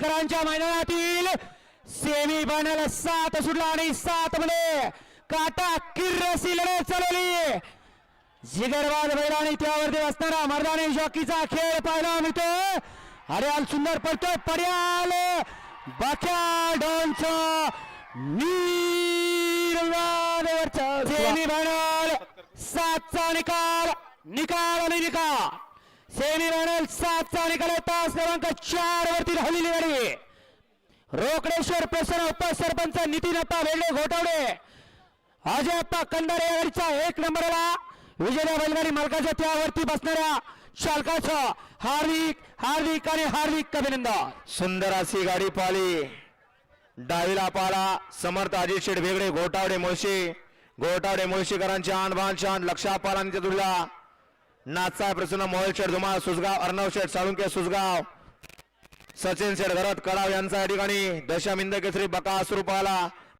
करांच्या मैदानातील semi final सात सुटला आणि सात मध्ये काटा किर्रसी लढत चालवली. जिगरबाद बैलाने त्यावरती असणारा मर्दाने जॉकीचा खेळ पाहायला मिळतो हरियाल सुंदर पडतो पर्याल बाक्या डॉनच सेमी फायनल सातचा निकाल निकाल आणि निकाल. सेमी फायनल सातचा निकाल आहे. तास क्रमांक चार वरती राहिलेली गाडी. रोकडेश्वर प्रसन्न उपसरपंच नितीन अप्पा वेगळे घोटावडे. अजय अप्पा कंदारे या गाडीचा एक नंबरला विजय बैलगाडी मालकाच्या त्यावरती बसणाऱ्या चालकाचं हार्दिक हार्दिक आणि हार्दिक अभिनंदन. सुंदर अशी गाडी पाली डावीला पाला समर्थ अजित शेठ वेगळे घोटावडे मुळशी. घोटावडे मुळशीकरांचे आण बाण शान लक्षा पालांच्या तुला प्रसन्न मोहल शेठ धुमाळ सुसगाव अर्णव शेठ साळुंके सुसगाव सचिन शेठ घरात कडाव यांचा या ठिकाणी दशामिंद केसरी बका पाला.